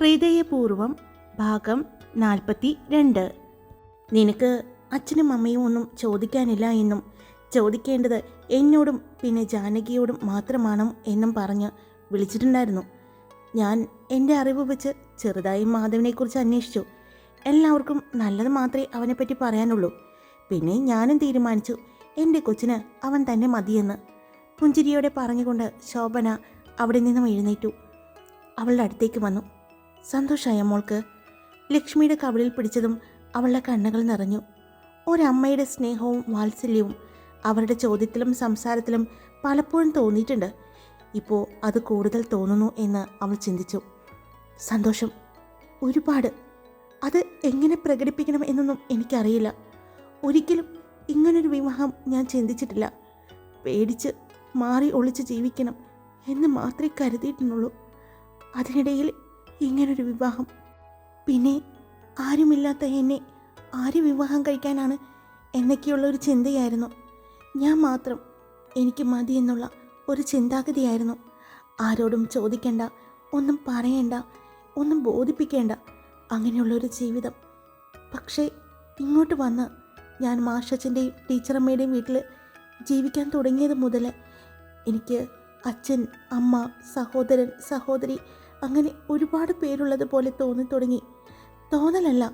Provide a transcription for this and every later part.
ഹൃദയപൂർവം ഭാഗം നാൽപ്പത്തി രണ്ട് നിനക്ക് അച്ഛനും അമ്മയും ഒന്നും ചോദിക്കാനില്ല എന്നും ചോദിക്കേണ്ടത് എന്നോടും പിന്നെ ജാനകിയോടും മാത്രമാണ് എന്നും പറഞ്ഞ് വിളിച്ചിട്ടുണ്ടായിരുന്നു. ഞാൻ എന്റെ അറിവ് വെച്ച് ചെറുതായി മാധവനെക്കുറിച്ച് അന്വേഷിച്ചു. എല്ലാവർക്കും നല്ലത് മാത്രമേ അവനെപ്പറ്റി പറയാനുള്ളൂ. പിന്നെ ഞാനും തീരുമാനിച്ചു എന്റെ കൊച്ചിന് അവൻ തന്നെ മതിയെന്ന്. പുഞ്ചിരിയോടെ പറഞ്ഞുകൊണ്ട് ശോഭന അവിടെ നിന്നും എഴുന്നേറ്റു. അവളുടെ അടുത്തേക്ക് വന്നു. സന്തോഷമായ മോൾക്ക്? ലക്ഷ്മിയുടെ കവിളിൽ പിടിച്ചതും അവളുടെ കണ്ണുകൾ നിറഞ്ഞു. ഒരമ്മയുടെ സ്നേഹവും വാത്സല്യവും അവരുടെ ചോദ്യത്തിലും സംസാരത്തിലും പലപ്പോഴും തോന്നിയിട്ടുണ്ട്. ഇപ്പോൾ അത് കൂടുതൽ തോന്നുന്നു എന്ന് അവൾ ചിന്തിച്ചു. സന്തോഷം. ഒരുപാട്. അത് എങ്ങനെ പ്രകടിപ്പിക്കണം എന്നൊന്നും എനിക്കറിയില്ല. ഒരിക്കലും ഇങ്ങനൊരു വിവാഹം ഞാൻ ചിന്തിച്ചിട്ടില്ല. പേടിച്ച് മാറി ഒളിച്ച് ജീവിക്കണം എന്ന് മാത്രമേ കരുതിയിട്ടുള്ളൂ. അതിനിടയിൽ ഇങ്ങനൊരു വിവാഹം. പിന്നെ ആരുമില്ലാത്ത എന്നെ ആര് വിവാഹം കഴിക്കാനാണ് എന്നൊക്കെയുള്ള ഒരു ചിന്തയായിരുന്നു. ഞാൻ മാത്രം എനിക്ക് മതി എന്നുള്ള ഒരു ചിന്താഗതിയായിരുന്നു. ആരോടും ചോദിക്കേണ്ട ഒന്നും പറയേണ്ട ഒന്നും ബോധിപ്പിക്കേണ്ട അങ്ങനെയുള്ളൊരു ജീവിതം. പക്ഷേ ഇങ്ങോട്ട് വന്ന് ഞാൻ മാഷച്ചന്റെയും ടീച്ചറമ്മയുടെയും വീട്ടിൽ ജീവിക്കാൻ തുടങ്ങിയത് മുതൽ എനിക്ക് അച്ഛൻ അമ്മ സഹോദരൻ സഹോദരി അങ്ങനെ ഒരുപാട് പേരുള്ളത് പോലെ തോന്നി തുടങ്ങി. തോന്നലല്ല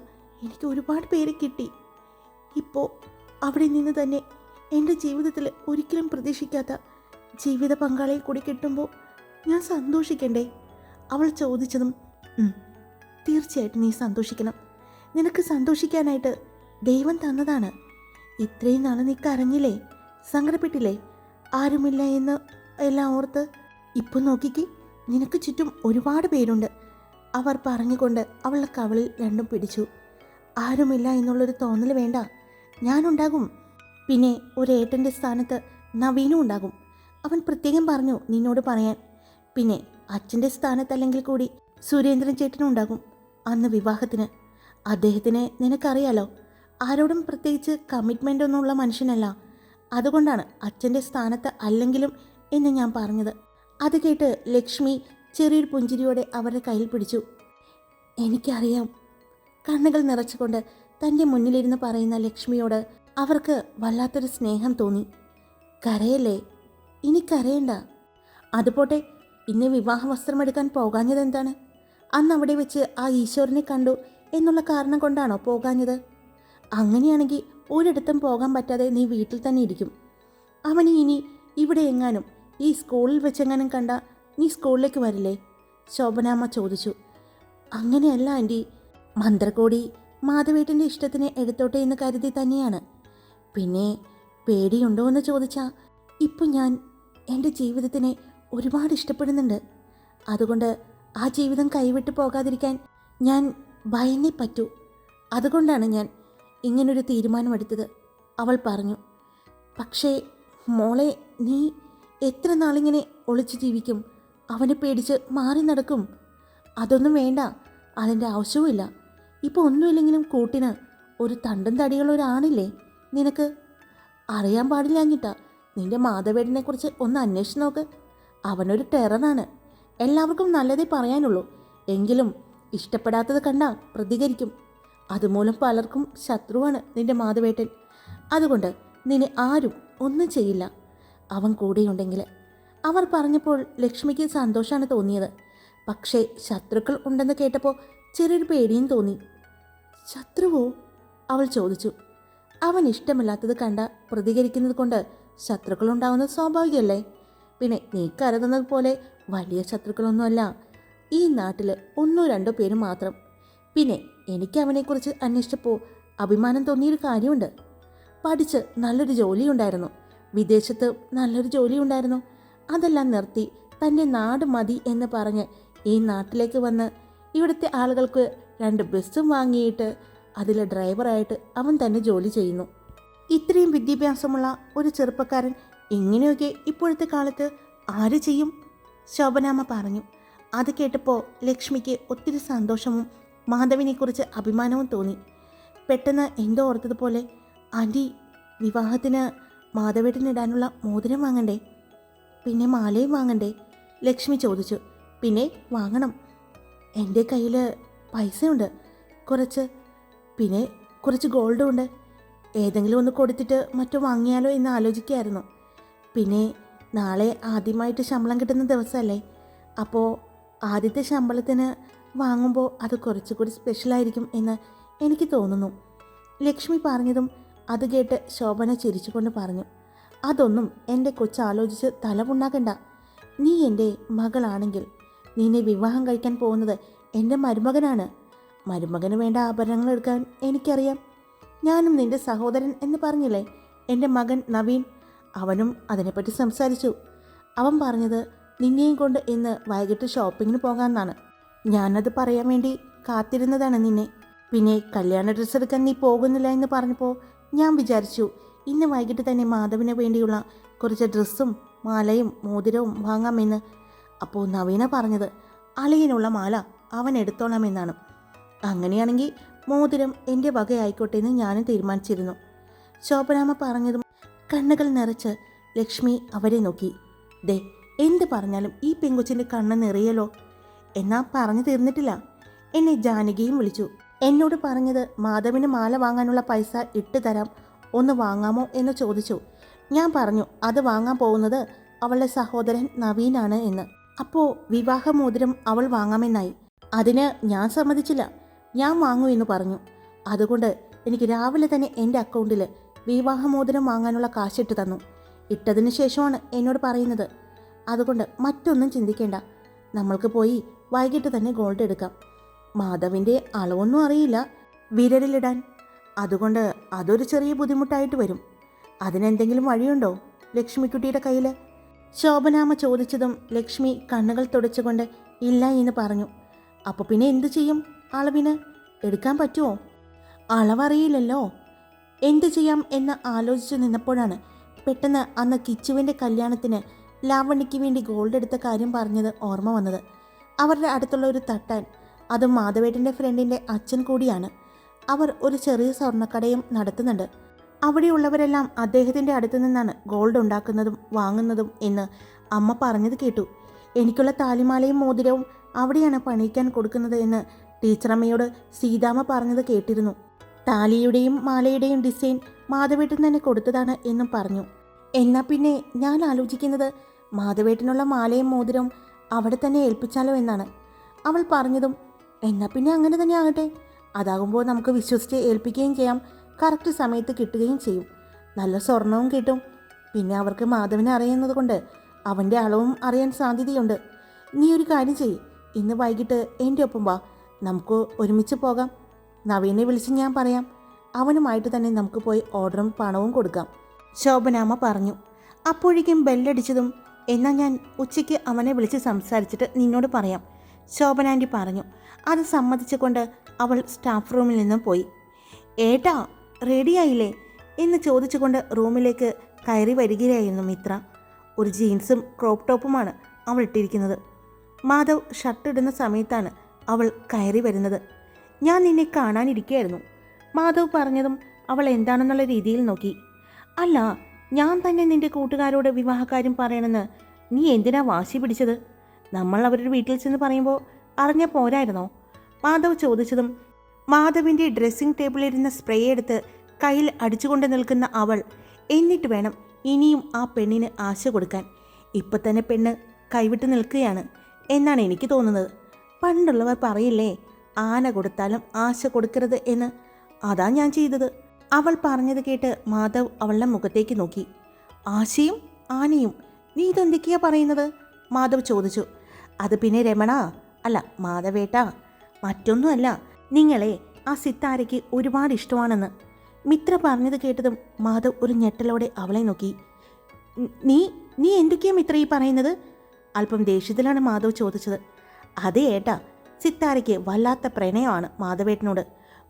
എനിക്ക് ഒരുപാട് പേര് കിട്ടി. ഇപ്പോൾ അവിടെ നിന്ന് തന്നെ എന്റെ ജീവിതത്തിൽ ഒരിക്കലും പ്രതീക്ഷിക്കാത്ത ജീവിത പങ്കാളിയെ കൂടി കിട്ടുമ്പോൾ ഞാൻ സന്തോഷിക്കണ്ടേ? അവൾ ചോദിച്ചതും തീർച്ചയായിട്ടും നീ സന്തോഷിക്കണം. നിനക്ക് സന്തോഷിക്കാനായിട്ട് ദൈവം തന്നതാണ്. ഇത്രയും നാൾ നീ കരഞ്ഞില്ലേ? സങ്കടപ്പെട്ടില്ലേ? ആരുമില്ല എന്ന് എല്ലാം ഓർത്ത് ഇപ്പം നോക്കിക്കേ. നിനക്ക് ചുറ്റും ഒരുപാട് പേരുണ്ട്. അവർ പറഞ്ഞുകൊണ്ട് അവളുടെ കവളിൽ രണ്ടും പിടിച്ചു. ആരുമില്ല എന്നുള്ളൊരു തോന്നൽ വേണ്ട. ഞാനുണ്ടാകും. പിന്നെ ഒരു ഏട്ടന്റെ സ്ഥാനത്ത് നവീനും ഉണ്ടാകും. അവൻ പ്രത്യേകം പറഞ്ഞു നിന്നോട് പറയാൻ. പിന്നെ അച്ഛന്റെ സ്ഥാനത്തല്ലെങ്കിൽ കൂടി സുരേന്ദ്രൻ ചേട്ടനും ഉണ്ടാകും. അന്ന് വിവാഹത്തിന്. അദ്ദേഹത്തിന് നിനക്കറിയാലോ? ആരോടും പ്രത്യേകിച്ച് കമ്മിറ്റ്മെന്റ് ഒന്നുമുള്ള മനുഷ്യനല്ല. അതുകൊണ്ടാണ് അച്ഛന്റെ സ്ഥാനത്ത് അല്ലെങ്കിലും എന്ന് ഞാൻ പറഞ്ഞത്. അത് കേട്ട് ലക്ഷ്മി ചെറിയൊരു പുഞ്ചിരിയോടെ അവരുടെ കയ്യിൽ പിടിച്ചു. എനിക്കറിയാം. കണ്ണുകൾ നിറച്ചുകൊണ്ട് തന്റെ മുന്നിലിരുന്ന് പറയുന്ന ലക്ഷ്മിയോട് അവർക്ക് വല്ലാത്തൊരു സ്നേഹം തോന്നി. കരയല്ലേ? ഇനി കരയണ്ട. അതുപോട്ടെ ഇന്ന് വിവാഹ വസ്ത്രമെടുക്കാൻ പോകാഞ്ഞത് എന്താണ് അന്ന് അവിടെ വെച്ച് ആ ഈശ്വരനെ കണ്ടു എന്നുള്ള കാരണം കൊണ്ടാണോ പോകാഞ്ഞത്? അങ്ങനെയാണെങ്കിൽ ഒരിടത്തും പോകാൻ പറ്റാതെ നീ വീട്ടിൽ തന്നെ ഇരിക്കും. അവനെ ഇനി ഇവിടെ എങ്ങാനും ഈ സ്കൂളിൽ വെച്ചെങ്ങാനും കണ്ട നീ സ്കൂളിലേക്ക് വരില്ലേ? ശോഭനാമ്മ ചോദിച്ചു. അങ്ങനെയല്ല ആന്റി. മന്ത്രകോടി മാധവേട്ടന്റെ ഇഷ്ടത്തിന് എടുത്തോട്ടെ എന്ന് കരുതി തന്നെയാണ്. പിന്നെ പേടിയുണ്ടോ എന്ന് ചോദിച്ചാൽ ഇപ്പം ഞാൻ എന്റെ ജീവിതത്തിനെ ഒരുപാട് ഇഷ്ടപ്പെടുന്നുണ്ട്. അതുകൊണ്ട് ആ ജീവിതം കൈവിട്ട് പോകാതിരിക്കാൻ ഞാൻ ഭയന്നേ പറ്റൂ. അതുകൊണ്ടാണ് ഞാൻ ഇങ്ങനൊരു തീരുമാനമെടുത്തത്. അവൾ പറഞ്ഞു പക്ഷേ മോളെ നീ എത്ര നാളിങ്ങനെ ഒളിച്ചു ജീവിക്കും? അവനെ പേടിച്ച് മാറി നടക്കും. അതൊന്നും വേണ്ട. അതിന്റെ ആവശ്യവുമില്ല. ഇപ്പോൾ ഒന്നുമില്ലെങ്കിലും കൂട്ടിന് ഒരു തണ്ടും തടിയുള്ള ഒരാണില്ലേ നിനക്ക്? അറിയാൻ പാടില്ലാഞ്ഞിട്ടാ നിന്റെ മാധവേടിനെ കുറിച്ച് ഒന്ന് അന്വേഷിച്ച് നോക്ക്. അവനൊരു ടെററാണ്. എല്ലാവർക്കും നല്ലതേ പറയാനുള്ളൂ. എങ്കിലും ഇഷ്ടപ്പെടാത്തത് കണ്ടാൽ പ്രതികരിക്കും. അതുമൂലം പലർക്കും ശത്രുവാണ് നിന്റെ മാധവേട്ടൻ. അതുകൊണ്ട് നിന്നെ ആരും ഒന്നും ചെയ്യില്ല. അവൻ കൂടെയുണ്ടെങ്കിൽ. അവർ പറഞ്ഞപ്പോൾ ലക്ഷ്മിക്ക് സന്തോഷമാണ് തോന്നിയത്. പക്ഷേ ശത്രുക്കൾ ഉണ്ടെന്ന് കേട്ടപ്പോൾ ചെറിയൊരു പേടിയും തോന്നി. ശത്രുവോ? അവൾ ചോദിച്ചു. അവൻ ഇഷ്ടമില്ലാത്തത് കണ്ട പ്രതികരിക്കുന്നത് കൊണ്ട് ശത്രുക്കളുണ്ടാവുന്നത് സ്വാഭാവികമല്ലേ? പിന്നെ നീ കരുതുന്നത് പോലെ വലിയ ശത്രുക്കളൊന്നുമല്ല. ഈ നാട്ടിൽ ഒന്നോ രണ്ടോ പേര് മാത്രം. പിന്നെ എനിക്ക് അവനെക്കുറിച്ച് അന്വേഷിച്ചപ്പോൾ അഭിമാനം തോന്നിയൊരു കാര്യമുണ്ട്. പഠിച്ച് നല്ലൊരു ജോലിയുണ്ടായിരുന്നു. വിദേശത്ത് നല്ലൊരു ജോലി ഉണ്ടായിരുന്നു അതെല്ലാം നിർത്തി തന്റെ നാട് മതി എന്ന് പറഞ്ഞ് ഈ നാട്ടിലേക്ക് വന്ന് ഇവിടുത്തെ ആളുകൾക്ക് രണ്ട് ബസ്സും വാങ്ങിയിട്ട് അതിലെ ഡ്രൈവറായിട്ട് അവൻ തന്നെ ജോലി ചെയ്യുന്നു. ഇത്രയും വിദ്യാഭ്യാസമുള്ള ഒരു ചെറുപ്പക്കാരൻ ഇങ്ങനെയൊക്കെ ഇപ്പോഴത്തെ കാലത്ത് ആര് ചെയ്യും? ശോഭനാമ്മ പറഞ്ഞു. അത് കേട്ടപ്പോൾ ലക്ഷ്മിക്ക് ഒത്തിരി സന്തോഷവും മാധവിനെക്കുറിച്ച് അഭിമാനവും തോന്നി. പെട്ടെന്ന് എന്തോ ഓർത്തതുപോലെ ആന്റി വിവാഹത്തിന് മാധവേട്ടനിടാനുള്ള മോതിരം വാങ്ങണ്ടേ? പിന്നെ മാലയും വാങ്ങണ്ടേ? ലക്ഷ്മി ചോദിച്ചു. പിന്നെ വാങ്ങണം. എന്റെ കയ്യിൽ പൈസയുണ്ട്. കുറച്ച്. പിന്നെ കുറച്ച് ഗോൾഡും ഉണ്ട് ഏതെങ്കിലും ഒന്ന് കൊടുത്തിട്ട് മറ്റോ വാങ്ങിയാലോ എന്ന് ആലോചിക്കുകയായിരുന്നു പിന്നെ നാളെ ആദ്യമായിട്ട് ശമ്പളം കിട്ടുന്ന ദിവസമല്ലേ? അപ്പോൾ ആദ്യത്തെ ശമ്പളത്തിന് വാങ്ങുമ്പോൾ അത് കുറച്ചുകൂടി സ്പെഷ്യലായിരിക്കും എന്ന് എനിക്ക് തോന്നുന്നു. ലക്ഷ്മി പറഞ്ഞതും അത് കേട്ട് ശോഭന ചിരിച്ചുകൊണ്ട് പറഞ്ഞു അതൊന്നും എന്റെ കൊച്ചാലോചിച്ച് തലമുണ്ടാക്കണ്ട. നീ എന്റെ മകളാണെങ്കിൽ നിന്നെ വിവാഹം കഴിക്കാൻ പോകുന്നത് എന്റെ മരുമകനാണ്. മരുമകന് വേണ്ട ആഭരണങ്ങൾ എടുക്കാൻ എനിക്കറിയാം. ഞാനും നിന്റെ സഹോദരൻ എന്ന് പറഞ്ഞില്ലേ? എന്റെ മകൻ നവീൻ. അവനും അതിനെപ്പറ്റി സംസാരിച്ചു. അവൻ പറഞ്ഞത് നിന്നെയും കൊണ്ട് ഇന്ന് വൈകിട്ട് ഷോപ്പിങ്ങിന് പോകാമെന്നാണ്. ഞാനത് പറയാൻ വേണ്ടി കാത്തിരുന്നതാണ് നിന്നെ. പിന്നെ കല്യാണ ഡ്രസ്സ് എടുക്കാൻ നീ പോകുന്നില്ല എന്ന് പറഞ്ഞപ്പോൾ ഞാൻ വിചാരിച്ചു ഇന്ന് വൈകിട്ട് തന്നെ മാധവിന് വേണ്ടിയുള്ള കുറച്ച് ഡ്രസ്സും മാലയും മോതിരവും വാങ്ങാമെന്ന്. അപ്പോൾ നവീന പറഞ്ഞത് അളിയനുള്ള മാല അവൻ എടുത്തോളാമെന്നാണ്. അങ്ങനെയാണെങ്കിൽ മോതിരം എന്റെ വകയായിക്കോട്ടെ എന്ന് ഞാനും തീരുമാനിച്ചിരുന്നു. ശോഭനാമ പറഞ്ഞതും കണ്ണുകൾ നിറച്ച് ലക്ഷ്മി അവരെ നോക്കി. ദേ എന്ത് പറഞ്ഞാലും ഈ പെങ്കൊച്ചിന്റെ കണ്ണ് നിറയലോ എന്നാ പറഞ്ഞു തീർന്നിട്ടില്ല. എന്നെ ജാനകിയും വിളിച്ചു. എന്നോട് പറഞ്ഞത് മാധവിന് മാല വാങ്ങാനുള്ള പൈസ ഇട്ട് തരാം ഒന്ന് വാങ്ങാമോ? എന്ന് ചോദിച്ചു. ഞാൻ പറഞ്ഞു അത് വാങ്ങാൻ പോകുന്നത് അവളുടെ സഹോദരൻ നവീനാണ് എന്ന്. അപ്പോൾ വിവാഹമോതിരം അവൾ വാങ്ങാമെന്നായി. അതിന് ഞാൻ സമ്മതിച്ചില്ല. ഞാൻ വാങ്ങൂ എന്ന് പറഞ്ഞു. അതുകൊണ്ട് എനിക്ക് രാവിലെ തന്നെ എന്റെ അക്കൗണ്ടിൽ വിവാഹമോതിരം വാങ്ങാനുള്ള കാശിട്ട് തന്നു. ഇട്ടതിന് ശേഷമാണ് എന്നോട് പറയുന്നത്. അതുകൊണ്ട് മറ്റൊന്നും ചിന്തിക്കേണ്ട. നമ്മൾക്ക് പോയി വൈകിട്ട് തന്നെ ഗോൾഡ് എടുക്കാം. മാധവിന്റെ അളവൊന്നും അറിയില്ല. വിരലിലിടാൻ. അതുകൊണ്ട് അതൊരു ചെറിയ ബുദ്ധിമുട്ടായിട്ട് വരും. അതിനെന്തെങ്കിലും വഴിയുണ്ടോ ലക്ഷ്മിക്കുട്ടിയുടെ കയ്യിൽ ശോഭനാമ ചോദിച്ചതും ലക്ഷ്മി കണ്ണുകൾ തുടച്ചുകൊണ്ട് ഇല്ല എന്ന് പറഞ്ഞു. അപ്പോൾ പിന്നെ എന്തു ചെയ്യും അളവിന്? എടുക്കാൻ പറ്റുമോ അളവറിയില്ലല്ലോ. എന്തു ചെയ്യാം എന്ന് ആലോചിച്ചു നിന്നപ്പോഴാണ് പെട്ടെന്ന് അന്ന് കിച്ചുവിന്റെ കല്യാണത്തിന് ലാവണ്യയ്ക്ക് വേണ്ടി ഗോൾഡ് എടുത്ത കാര്യം പറഞ്ഞത് ഓർമ്മ വന്നത്. അവരുടെ അടുത്തുള്ള ഒരു തട്ടാൻ അതും മാധവേട്ടന്റെ ഫ്രണ്ടിന്റെ അച്ഛൻ കൂടിയാണ്. അവർ ഒരു ചെറിയ സ്വർണക്കടയും നടത്തുന്നുണ്ട്. അവിടെയുള്ളവരെല്ലാം അദ്ദേഹത്തിന്റെ അടുത്തു നിന്നാണ് ഗോൾഡ് ഉണ്ടാക്കുന്നതും വാങ്ങുന്നതും എന്ന് അമ്മ പറഞ്ഞത് കേട്ടു. എനിക്കുള്ള താലിമാലയും മോതിരവും അവിടെയാണ് പണിയിക്കാൻ കൊടുക്കുന്നത് എന്ന് ടീച്ചറമ്മയോട് സീതാമ്മ പറഞ്ഞത് കേട്ടിരുന്നു. താലിയുടെയും മാലയുടെയും ഡിസൈൻ മാധവേട്ടൻ തന്നെ കൊടുത്തതാണ് എന്നും പറഞ്ഞു. എന്നാൽ പിന്നെ ഞാൻ ആലോചിക്കുന്നത് മാധവേട്ടനുള്ള മാലയും മോതിരവും അവിടെ തന്നെ ഏൽപ്പിച്ചാലോ എന്നാണ്. അവൾ പറഞ്ഞതും എന്നാ പിന്നെ അങ്ങനെ തന്നെ ആകട്ടെ. അതാകുമ്പോൾ നമുക്ക് വിശ്വസിച്ച് ഏൽപ്പിക്കുകയും ചെയ്യാം. കറക്റ്റ് സമയത്ത് കിട്ടുകയും ചെയ്യും. നല്ല സ്വർണവും കിട്ടും. പിന്നെ അവർക്ക് മാധവനെ അറിയുന്നത് കൊണ്ട് അവന്റെ അളവും അറിയാൻ സാധ്യതയുണ്ട്. നീ ഒരു കാര്യം ചെയ്യ്. ഇന്ന് വൈകിട്ട് എന്റെ ഒപ്പം വാ. നമുക്ക് ഒരുമിച്ച് പോകാം. നവീനെ വിളിച്ച് ഞാൻ പറയാം. അവനുമായിട്ട് തന്നെ നമുക്ക് പോയി ഓർഡറും പണവും കൊടുക്കാം. ശോഭനാമ പറഞ്ഞു. അപ്പോഴേക്കും ബെല്ലടിച്ചതും എന്നാൽ ഞാൻ ഉച്ചയ്ക്ക് അവനെ വിളിച്ച് സംസാരിച്ചിട്ട് നിന്നോട് പറയാം. ശോഭനാന്റി പറഞ്ഞു. അത് സമ്മതിച്ചുകൊണ്ട് അവൾ സ്റ്റാഫ് റൂമിൽ നിന്നും പോയി. ഏട്ടാ റെഡിയായില്ലേ? എന്ന് ചോദിച്ചുകൊണ്ട് റൂമിലേക്ക് കയറി വരികയായിരുന്നു മിത്ര. ഒരു ജീൻസും ക്രോപ്പ് ടോപ്പുമാണ് അവൾ ഇട്ടിരിക്കുന്നത്. മാധവ് ഷർട്ട് ഇടുന്ന സമയത്താണ് അവൾ കയറി വരുന്നത്. ഞാൻ നിന്നെ കാണാനിരിക്കുകയായിരുന്നു മാധവ് പറഞ്ഞതും അവൾ എന്താണെന്നുള്ള രീതിയിൽ നോക്കി. അല്ല ഞാൻ തന്നെ നിന്റെ കൂട്ടുകാരോട് വിവാഹകാര്യം പറയണമെന്ന് നീ എന്തിനാ വാശി പിടിച്ചത്? നമ്മൾ അവരുടെ വീട്ടിൽ ചെന്ന് പറയുമ്പോൾ അറിഞ്ഞ പോരായിരുന്നോ? മാധവ് ചോദിച്ചതും മാധവിന്റെ ഡ്രസ്സിംഗ് ടേബിളിലിരുന്ന സ്പ്രേ എടുത്ത് കയ്യിൽ അടിച്ചുകൊണ്ട് നിൽക്കുന്ന അവൾ എന്നിട്ട് വേണം ഇനിയും ആ പെണ്ണിന് ആശ കൊടുക്കാൻ. ഇപ്പം തന്നെ പെണ്ണ് കൈവിട്ട് നിൽക്കുകയാണ് എന്നാണ് എനിക്ക് തോന്നുന്നത്. പണ്ടുള്ളവർ പറയില്ലേ ആന കൊടുത്താലും ആശ കൊടുക്കരുത് എന്ന്. അതാ ഞാൻ ചെയ്തത്. അവൾ പറഞ്ഞത് കേട്ട് മാധവ് അവളുടെ മുഖത്തേക്ക് നോക്കി. ആശയും ആനയും നീ ഇതെന്തൊക്കെയാ പറയുന്നത്? മാധവ് ചോദിച്ചു. അത് പിന്നെ രമണ? അല്ല മാധവേട്ട മറ്റൊന്നുമല്ല. നിങ്ങളെ ആ സിത്താരയ്ക്ക് ഒരുപാട് ഇഷ്ടമാണെന്ന്. മിത്ര പറഞ്ഞത് കേട്ടതും മാധവ് ഒരു ഞെട്ടലോടെ അവളെ നോക്കി. നീ നീ എന്തൊക്കെയാ മിത്ര ഈ പറയുന്നത്? അല്പം ദേഷ്യത്തിലാണ് മാധവ് ചോദിച്ചത്. അതെ ഏട്ടാ സിത്താരയ്ക്ക് വല്ലാത്ത പ്രണയമാണ് മാധവേട്ടനോട്.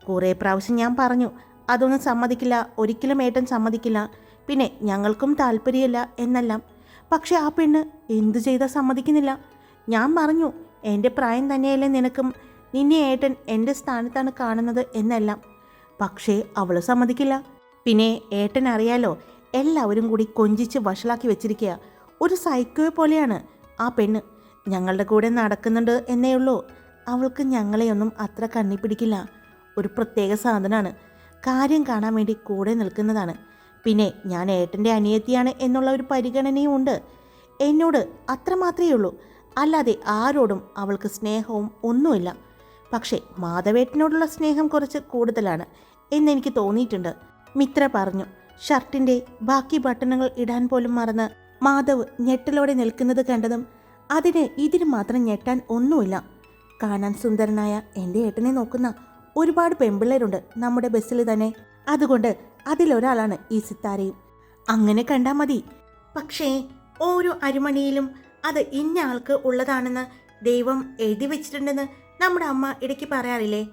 കുറേ പ്രാവശ്യം ഞാൻ പറഞ്ഞു അതൊന്നും സമ്മതിക്കില്ല ഒരിക്കലും ഏട്ടൻ സമ്മതിക്കില്ല. പിന്നെ ഞങ്ങൾക്കും താല്പര്യമില്ല എന്നെല്ലാം. പക്ഷേ ആ പെണ്ണ് എന്തു ചെയ്താൽ സമ്മതിക്കുന്നില്ല? ഞാൻ പറഞ്ഞു എന്റെ പ്രായം തന്നെയല്ലേ നിനക്കും. നിന്നെ ഏട്ടൻ എന്റെ സ്ഥാനത്താണ് കാണുന്നത് എന്നെല്ലാം. പക്ഷേ അവൾ സമ്മതിക്കില്ല. പിന്നെ ഏട്ടൻ അറിയാലോ എല്ലാവരും കൂടി കൊഞ്ചിച്ച് വഷളാക്കി വെച്ചിരിക്കുക ഒരു സൈക്കോയെ പോലെയാണ് ആ പെണ്ണ്. ഞങ്ങളുടെ കൂടെ നടക്കുന്നുണ്ട് എന്നേ ഉള്ളൂ. അവൾക്ക് ഞങ്ങളെയൊന്നും അത്ര കണ്ണി പിടിക്കില്ല. ഒരു പ്രത്യേക സാധനമാണ് കാര്യം കാണാൻ വേണ്ടി കൂടെ നിൽക്കുന്നതാണ്. പിന്നെ ഞാൻ ഏട്ടന്റെ അനിയത്തിയാണ് എന്നുള്ള ഒരു പരിഗണനയും ഉണ്ട്. എന്നോട് അത്ര മാത്രമേ ഉള്ളൂ. അല്ലാതെ ആരോടും അവൾക്ക് സ്നേഹവും ഒന്നുമില്ല. പക്ഷേ മാധവേട്ടനോടുള്ള സ്നേഹം കുറച്ച് കൂടുതലാണ് എന്നെനിക്ക് തോന്നിയിട്ടുണ്ട്. മിത്ര പറഞ്ഞു ഷർട്ടിന്റെ ബാക്കി ബട്ടണുകൾ ഇടാൻ പോലും മറന്ന് മാധവ് ഞെട്ടലോടെ നിൽക്കുന്നത് കണ്ടതും അതിന് ഇതിന് മാത്രം ഞെട്ടാൻ ഒന്നുമില്ല. കാണാൻ സുന്ദരനായ എന്റെ ഏട്ടനെ നോക്കുന്ന ഒരുപാട് പെമ്പിള്ളേരുണ്ട് നമ്മുടെ ബസ്സിൽ തന്നെ. അതുകൊണ്ട് അതിലൊരാളാണ് ഈ സിത്താരയും. അങ്ങനെ കണ്ടാൽ മതി. പക്ഷേ ഓരോ അരിമണിയിലും അത് ഇന്ന ആൾക്ക് ഉള്ളതാണെന്ന് ദൈവം എഴുതി വെച്ചിട്ടുണ്ടെന്ന് നമ്മുടെ അമ്മ ഇടയ്ക്ക് പറയാറില്ലേ?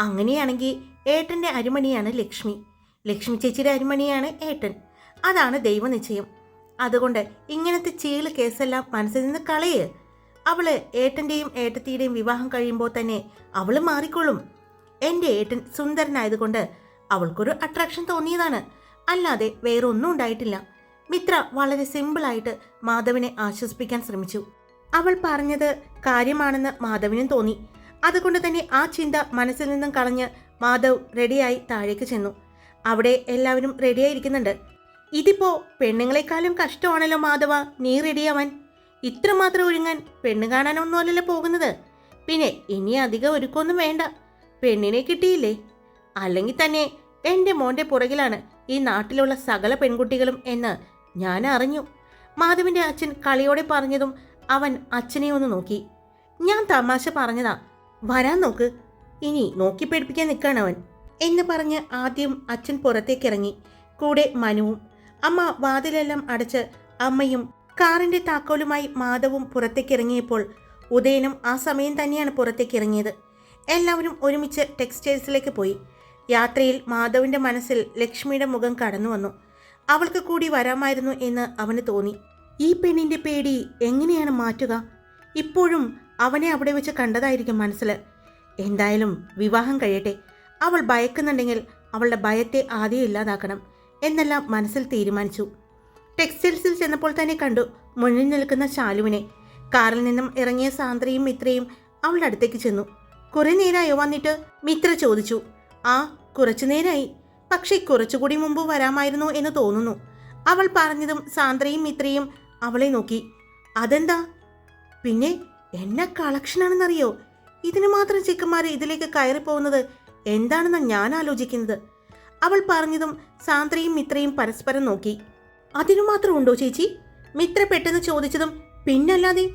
അങ്ങനെയാണെങ്കിൽ ഏട്ടന്റെ അരിമണിയാണ് ലക്ഷ്മി. ലക്ഷ്മി ചേച്ചിയുടെ അരിമണിയാണ് ഏട്ടൻ. അതാണ് ദൈവനിശ്ചയം. അതുകൊണ്ട് ഇങ്ങനത്തെ ചീൾ കേസെല്ലാം മനസ്സിൽ നിന്ന് കളയ്. അവൾ ഏട്ടന്റെയും ഏട്ടത്തിയുടെയും വിവാഹം കഴിയുമ്പോൾ തന്നെ അവൾ മാറിക്കൊള്ളും എന്റെ ഏട്ടൻ സുന്ദരനായതുകൊണ്ട് അവൾക്കൊരു അട്രാക്ഷൻ തോന്നിയതാണ്. അല്ലാതെ വേറൊന്നും ഉണ്ടായിട്ടില്ല. മിത്ര വളരെ സിമ്പിളായിട്ട് മാധവനെ ആശ്വസിപ്പിക്കാൻ ശ്രമിച്ചു. അവൾ പറഞ്ഞത് കാര്യമാണെന്ന് മാധവനും തോന്നി. അതുകൊണ്ട് തന്നെ ആ ചിന്ത മനസ്സിൽ നിന്നും കളഞ്ഞ് മാധവ് റെഡിയായി താഴേക്ക് ചെന്നു. അവിടെ എല്ലാവരും റെഡിയായിരിക്കുന്നുണ്ട് ഇതിപ്പോ പെണ്ണുങ്ങളെക്കാളും കഷ്ടമാണല്ലോ മാധവ നീ റെഡിയാവാൻ ഇത്രമാത്രം ഒരുങ്ങാൻ പെണ്ണ് കാണാനൊന്നുമല്ലല്ലോ പോകുന്നത്. പിന്നെ ഇനി അധികം ഒരുക്കൊന്നും വേണ്ട. പെണ്ണിനെ കിട്ടിയില്ലേ? അല്ലെങ്കിൽ തന്നെ എന്റെ മോന്റെ പുറകിലാണ് ഈ നാട്ടിലുള്ള സകല പെൺകുട്ടികളും എന്ന് ഞാൻ അറിഞ്ഞു മാധവിന്റെ അച്ഛൻ കളിയോടെ പറഞ്ഞതും അവൻ അച്ഛനെ ഒന്ന് നോക്കി. ഞാൻ തമാശ പറഞ്ഞതാ. വരാൻ നോക്ക്. ഇനി നോക്കി പേടിപ്പിക്കാൻ നിൽക്കാണ് എന്ന് പറഞ്ഞ് ആദ്യം അച്ഛൻ പുറത്തേക്കിറങ്ങി. കൂടെ മനുവും അമ്മ വാതിലെല്ലാം അടച്ച് അമ്മയും കാറിന്റെ താക്കോലുമായി മാധവും പുറത്തേക്കിറങ്ങിയപ്പോൾ ഉദയനും ആ സമയം തന്നെയാണ് പുറത്തേക്കിറങ്ങിയത്. എല്ലാവരും ഒരുമിച്ച് ടെക്സ്റ്റൈൽസിലേക്ക് പോയി. യാത്രയിൽ മാധവിന്റെ മനസ്സിൽ ലക്ഷ്മിയുടെ മുഖം കടന്നു വന്നു അവൾക്ക് കൂടി വരാമായിരുന്നു എന്ന് അവന് തോന്നി. ഈ പെണ്ണിന്റെ പേടി എങ്ങനെയാണ് മാറ്റുക? ഇപ്പോഴും അവനെ അവിടെ വെച്ച് കണ്ടതായിരിക്കും മനസ്സിൽ. എന്തായാലും വിവാഹം കഴിയട്ടെ. അവൾ ഭയക്കുന്നുണ്ടെങ്കിൽ അവളുടെ ഭയത്തെ ആദ്യം ഇല്ലാതാക്കണം എന്നെല്ലാം മനസ്സിൽ തീരുമാനിച്ചു. ടെക്സ്റ്റൈൽസിൽ ചെന്നപ്പോൾ തന്നെ കണ്ടു മുന്നിൽ നിൽക്കുന്ന ശാലുവിനെ. കാറിൽ നിന്നും ഇറങ്ങിയ സാന്ദ്രയും മിത്രയും അവളുടെ അടുത്തേക്ക് ചെന്നു. കുറേ നേരമായോ വന്നിട്ട് മിത്ര ചോദിച്ചു ആ കുറച്ചു നേരമായി. പക്ഷേ കുറച്ചുകൂടി മുമ്പ് വരാമായിരുന്നു എന്ന് തോന്നുന്നു. അവൾ പറഞ്ഞതും സാന്ദ്രയും മിത്രയും അവളെ നോക്കി. അതെന്താ? പിന്നെ എന്നെ കളക്ഷനാണെന്നറിയോ? ഇതിന് മാത്രം ചെക്കന്മാർ ഇതിലേക്ക് കയറി പോകുന്നത് എന്താണെന്ന് ഞാൻ ആലോചിക്കുന്നത്? അവൾ പറഞ്ഞതും സാന്ദ്രയും മിത്രയും പരസ്പരം നോക്കി. അതിനു മാത്രം ഉണ്ടോ ചേച്ചി? മിത്ര പെട്ടെന്ന് ചോദിച്ചതും പിന്നല്ലാതെ?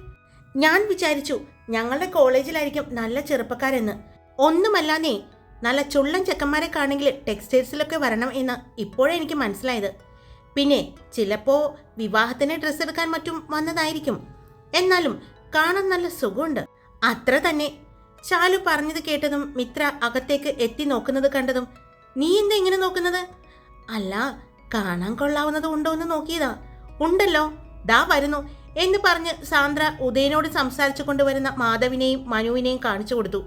ഞാൻ വിചാരിച്ചു ഞങ്ങളുടെ കോളേജിലായിരിക്കും നല്ല ചെറുപ്പക്കാരെന്ന്. ഒന്നുമല്ലാന്നേ നല്ല ചുള്ളൻ ചെക്കന്മാരെ കാണെങ്കിൽ ടെക്സ്റ്റൈൽസിലൊക്കെ വരണം എന്ന് ഇപ്പോഴേ എനിക്ക് മനസ്സിലായത്. പിന്നെ ചിലപ്പോൾ വിവാഹത്തിന് ഡ്രസ്സ് എടുക്കാൻ മറ്റും വന്നതായിരിക്കും. എന്നാലും കാണാൻ നല്ല സുഖമുണ്ട്. അത്ര തന്നെ. ശാലു പറഞ്ഞത് കേട്ടതും മിത്ര അകത്തേക്ക് എത്തി നോക്കുന്നത് കണ്ടതും നീ എന്താ ഇങ്ങനെ നോക്കുന്നത്? അല്ല കാണാൻ കൊള്ളാവുന്നത് ഉണ്ടോ എന്ന് നോക്കിയതാ. ഉണ്ടല്ലോ. ദാ വരുന്നു. എന്ന് പറഞ്ഞ് സാന്ദ്ര ഉദയനോട് സംസാരിച്ചു കൊണ്ടുവരുന്ന മാധവിനെയും മനുവിനെയും കാണിച്ചു കൊടുത്തു.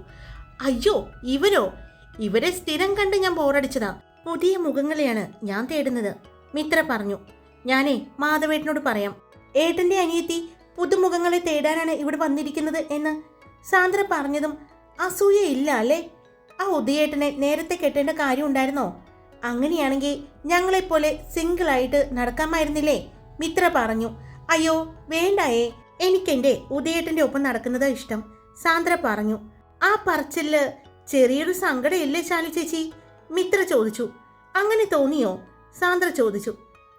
അയ്യോ ഇവരോ? ഇവരെ സ്ഥിരം കണ്ട് ഞാൻ ബോറടിച്ചതാ. പുതിയ മുഖങ്ങളെയാണ് ഞാൻ തേടുന്നത്. മിത്ര പറഞ്ഞു ഞാനേ മാധവേട്ടനോട് പറയാം. ഏട്ടന്റെ അനിയത്തി പുതുമുഖങ്ങളെ തേടാനാണ് ഇവിടെ വന്നിരിക്കുന്നത് എന്ന്. സാന്ദ്ര പറഞ്ഞതും അസൂയ ഇല്ല അല്ലേ? ആ ഉദയേട്ടനെ നേരത്തെ കെട്ടേണ്ട കാര്യം ഉണ്ടായിരുന്നോ? അങ്ങനെയാണെങ്കിൽ ഞങ്ങളെപ്പോലെ സിംഗിളായിട്ട് നടക്കാമായിരുന്നില്ലേ? മിത്ര പറഞ്ഞു അയ്യോ വേണ്ടായേ. എനിക്കെന്റെ ഉദയേട്ടന്റെ ഒപ്പം നടക്കുന്നത് ഇഷ്ടം. സാന്ദ്ര പറഞ്ഞു ആ പറച്ചിൽ ചെറിയൊരു സങ്കടമില്ലേ ശാലു ചേച്ചി? മിത്ര ചോദിച്ചു. അങ്ങനെ തോന്നിയോ? സാന്ദ്ര ചോദിച്ചു.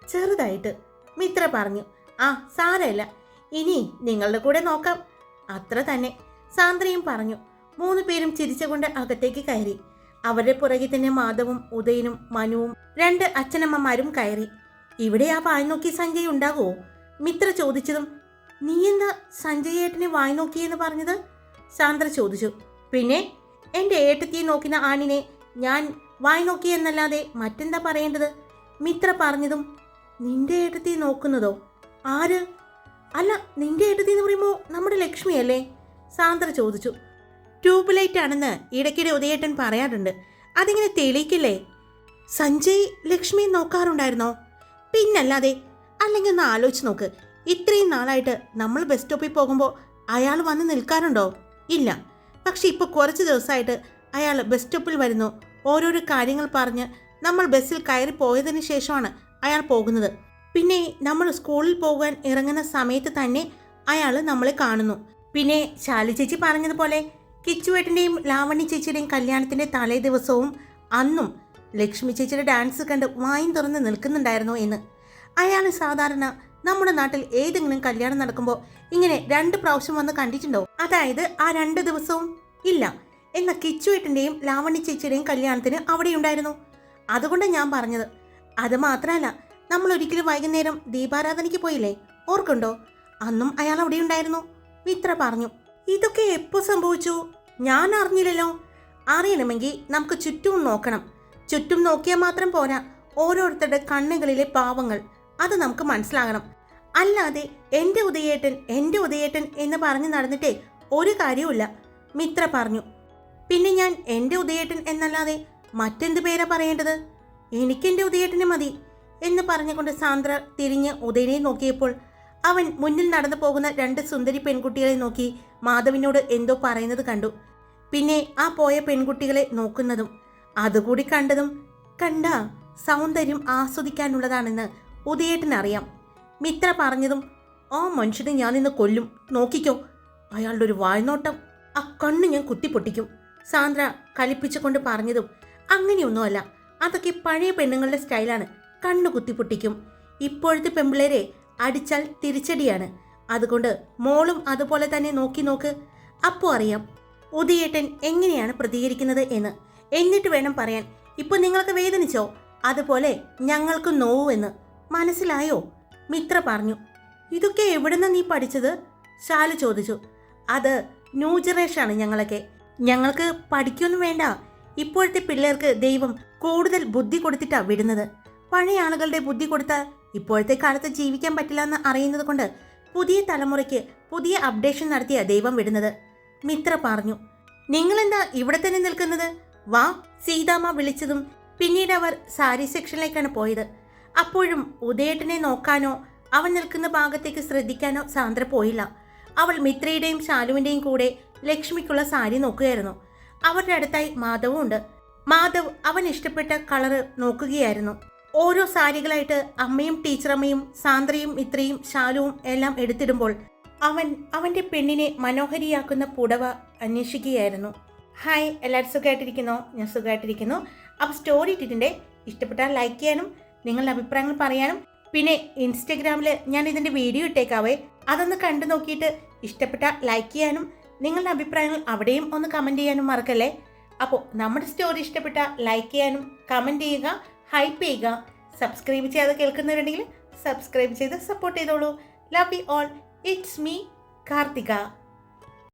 ചെറുതായിട്ട്. മിത്ര പറഞ്ഞു. ആ സാരമില്ല. ഇനി നിങ്ങളുടെ കൂടെ നോക്കാം. അത്ര തന്നെ. സാന്ദ്രയും പറഞ്ഞു. മൂന്ന് പേരും ചിരിച്ചുകൊണ്ട് അകത്തേക്ക് കയറി. അവരുടെ പുറകെ തന്നെ മാധവും ഉദയനും മനുവും രണ്ട് അച്ഛനമ്മമാരും കയറി. ഇവിടെ ആ വായി നോക്കി സഞ്ജയ് ഉണ്ടാകുമോ മിത്ര ചോദിച്ചതും നീ എന്താ സഞ്ജയ് ഏട്ടനെ വായി നോക്കിയെന്ന് പറഞ്ഞത്? സാന്ദ്ര ചോദിച്ചു. പിന്നെ എന്റെ ഏട്ടത്തിയെ നോക്കുന്ന ആണിനെ ഞാൻ വായി നോക്കി എന്നല്ലാതെ മറ്റെന്താ പറയേണ്ടത്? മിത്ര പറഞ്ഞതും നിന്റെ ഏട്ടത്തി നോക്കുന്നതോ? ആര്? അല്ല നിന്റെ ഏട്ടത്തി എന്ന് പറയുമ്പോൾ നമ്മുടെ ലക്ഷ്മിയല്ലേ സാന്ദ്ര ചോദിച്ചു. ട്യൂബ് ലൈറ്റ് ആണെന്ന് ഇടയ്ക്കിടെ ഉദയേട്ടൻ പറയാറുണ്ട്. അതിങ്ങനെ തെളിയിക്കില്ലേ? സഞ്ജയ് ലക്ഷ്മി നോക്കാറുണ്ടായിരുന്നോ? പിന്നല്ലാതെ അല്ലെങ്കിൽ ഒന്ന് ആലോചിച്ച് നോക്ക്. ഇത്രയും നാളായിട്ട് നമ്മൾ ബസ് സ്റ്റോപ്പിൽ പോകുമ്പോൾ അയാൾ വന്ന് നിൽക്കാറുണ്ടോ? ഇല്ല. പക്ഷെ ഇപ്പോൾ കുറച്ച് ദിവസമായിട്ട് അയാൾ ബസ് സ്റ്റോപ്പിൽ വരുന്നു. ഓരോരോ കാര്യങ്ങൾ പറഞ്ഞ് നമ്മൾ ബസ്സിൽ കയറി പോയതിന് ശേഷമാണ് അയാൾ പോകുന്നത്. പിന്നെ നമ്മൾ സ്കൂളിൽ പോകാൻ ഇറങ്ങുന്ന സമയത്ത് തന്നെ അയാൾ നമ്മളെ കാണുന്നു. പിന്നെ ശാലി ചേച്ചി പറഞ്ഞതുപോലെ കിച്ചുവേട്ടന്റെയും ലാവണി ചേച്ചിയുടെയും കല്യാണത്തിന്റെ തലേ ദിവസവും അന്നും ലക്ഷ്മി ചേച്ചിയുടെ ഡാൻസ് കണ്ട് വായും തുറന്ന് നിൽക്കുന്നുണ്ടായിരുന്നു എന്ന്. അയാൾ സാധാരണ നമ്മുടെ നാട്ടിൽ ഏതെങ്കിലും കല്യാണം നടക്കുമ്പോൾ ഇങ്ങനെ രണ്ട് പ്രാവശ്യം വന്ന് കണ്ടിട്ടുണ്ടോ? അതായത് ആ രണ്ട് ദിവസവും? ഇല്ല. എന്ന കിച്ചുവേട്ടന്റെയും ലാവണ്യ ചേച്ചിയുടെയും കല്യാണത്തിന് അവിടെ ഉണ്ടായിരുന്നു അതുകൊണ്ട് ഞാൻ പറഞ്ഞത്. അത് മാത്രമല്ല നമ്മൾ ഒരിക്കലും വൈകുന്നേരം ദീപാരാധനയ്ക്ക് പോയില്ലേ? ഓർക്കുണ്ടോ? അന്നും അയാൾ അവിടെ ഉണ്ടായിരുന്നു മിത്ര പറഞ്ഞു ഇതൊക്കെ എപ്പോ സംഭവിച്ചു? ഞാൻ അറിഞ്ഞില്ലല്ലോ. അറിയണമെങ്കിൽ നമുക്ക് ചുറ്റും നോക്കണം. ചുറ്റും നോക്കിയാൽ മാത്രം പോരാ. ഓരോരുത്തരുടെ കണ്ണുകളിലെ പാവങ്ങൾ അത് നമുക്ക് മനസ്സിലാകണം. അല്ലാതെ എന്റെ ഉദയേട്ടൻ എന്റെ ഉദയേട്ടൻ എന്ന് പറഞ്ഞു നടന്നിട്ടേ ഒരു കാര്യവുമില്ല. മിത്ര പറഞ്ഞു പിന്നെ ഞാൻ എന്റെ ഉദയേട്ടൻ എന്നല്ലാതെ മറ്റെന്ത് പേരാ പറയേണ്ടത്? എനിക്കെന്റെ ഉദയേട്ടനെ മതി. എന്ന് പറഞ്ഞുകൊണ്ട് സാന്ദ്ര തിരിഞ്ഞ് ഉദയനെ നോക്കിയപ്പോൾ അവൻ മുന്നിൽ നടന്നു പോകുന്ന രണ്ട് സുന്ദരി പെൺകുട്ടികളെ നോക്കി മാധവിനോട് എന്തോ പറയുന്നത് കണ്ടു. പിന്നെ ആ പോയ പെൺകുട്ടികളെ നോക്കുന്നതും അതുകൂടി കണ്ടതും കണ്ട സൗന്ദര്യം ആസ്വദിക്കാനുള്ളതാണെന്ന് ഉദയേട്ടനറിയാം. മിത്ര പറഞ്ഞതും ആ മനുഷ്യനെ ഞാൻ ഇന്ന് കൊല്ലും. നോക്കിക്കോ അയാളുടെ ഒരു വായ്നോട്ടം ആ കണ്ണ് ഞാൻ കുത്തിപ്പൊട്ടിക്കും. സാന്ദ്ര കലിപ്പിച്ചുകൊണ്ട് പറഞ്ഞതും അങ്ങനെയൊന്നുമല്ല. അതൊക്കെ പഴയ പെണ്ണുങ്ങളുടെ സ്റ്റൈലാണ്. കണ്ണു കുത്തിപ്പൊട്ടിക്കും. ഇപ്പോഴത്തെ പെമ്പിളേരെ അടിച്ചാൽ തിരിച്ചടിയാണ്. അതുകൊണ്ട് മോളും അതുപോലെ തന്നെ നോക്കി നോക്ക്. അപ്പോൾ അറിയാം ഉദയേട്ടൻ എങ്ങനെയാണ് പ്രതികരിക്കുന്നത് എന്ന്. എന്നിട്ട് വേണം പറയാൻ. ഇപ്പൊ നിങ്ങൾക്ക് വേദനിച്ചോ? അതുപോലെ ഞങ്ങൾക്ക് നോവു എന്ന്. മനസ്സിലായോ? മിത്ര പറഞ്ഞു. ഇതൊക്കെ എവിടുന്ന നീ പഠിച്ചത്? ശാലു ചോദിച്ചു. അത് ന്യൂ ജനറേഷനാണ് ഞങ്ങളൊക്കെ. ഞങ്ങൾക്ക് പഠിക്കൊന്നും വേണ്ട. ഇപ്പോഴത്തെ പിള്ളേർക്ക് ദൈവം കൂടുതൽ ബുദ്ധി കൊടുത്തിട്ടാ വിടുന്നത്. പഴയ ആളുകളുടെ ബുദ്ധി കൊടുത്താൽ ഇപ്പോഴത്തെ കാലത്ത് ജീവിക്കാൻ പറ്റില്ല എന്ന് അറിയുന്നത് കൊണ്ട് പുതിയ തലമുറയ്ക്ക് പുതിയ അപ്ഡേഷൻ നടത്തിയ ദൈവം വിടുന്നത്. മിത്ര പറഞ്ഞു. നിങ്ങൾ എന്താ ഇവിടെ തന്നെ നിൽക്കുന്നത്? വാ സീതാമ്മ വിളിച്ചതും പിന്നീട് അവർ സാരി സെക്ഷനിലേക്കാണ് പോയത്. അപ്പോഴും ഉദയേട്ടനെ നോക്കാനോ അവൻ നിൽക്കുന്ന ഭാഗത്തേക്ക് ശ്രദ്ധിക്കാനോ സാന്ദ്ര പോയില്ല. അവൾ മിത്രയുടെയും ശാലുവിന്റെയും കൂടെ ലക്ഷ്മിക്കുള്ള സാരി നോക്കുകയായിരുന്നു. അവരുടെ അടുത്തായി മാധവും ഉണ്ട്. മാധവ് അവൻ ഇഷ്ടപ്പെട്ട കളറ് നോക്കുകയായിരുന്നു. ഓരോ സാരികളായിട്ട് അമ്മയും ടീച്ചറമ്മയും സാന്ദ്രയും മിത്രയും ശാലുവും എല്ലാം എടുത്തിടുമ്പോൾ അവൻ അവന്റെ പെണ്ണിനെ മനോഹരിയാക്കുന്ന പുടവ അന്വേഷിക്കുകയായിരുന്നു. ഹായ് എല്ലാവരും സുഖമായിട്ടിരിക്കുന്നു? ഞാൻ സുഖമായിട്ടിരിക്കുന്നു. അപ്പോൾ സ്റ്റോറി ഇട്ടിട്ടുണ്ട്. ഇഷ്ടപ്പെട്ടാൽ ലൈക്ക് ചെയ്യാനും നിങ്ങളുടെ അഭിപ്രായങ്ങൾ പറയാനും പിന്നെ ഇൻസ്റ്റഗ്രാമിൽ ഞാൻ ഇതിന്റെ വീഡിയോ ഇട്ടേക്കാവേ. അതൊന്ന് കണ്ടു നോക്കിയിട്ട് ഇഷ്ടപ്പെട്ട ലൈക്ക് ചെയ്യാനും നിങ്ങളുടെ അഭിപ്രായങ്ങൾ അവിടെയും ഒന്ന് കമന്റ് ചെയ്യാനും മറക്കല്ലേ? അപ്പോൾ നമ്മുടെ സ്റ്റോറി ഇഷ്ടപ്പെട്ട ലൈക്ക് ചെയ്യാനും കമന്റ് ചെയ്യുക ഹൈപ്പ് ചെയ്യുക സബ്സ്ക്രൈബ് ചെയ്യാതെ കേൾക്കുന്നവരുണ്ടെങ്കിൽ സബ്സ്ക്രൈബ് ചെയ്ത് സപ്പോർട്ട് ചെയ്തോളൂ. Love you all it's me Karthika.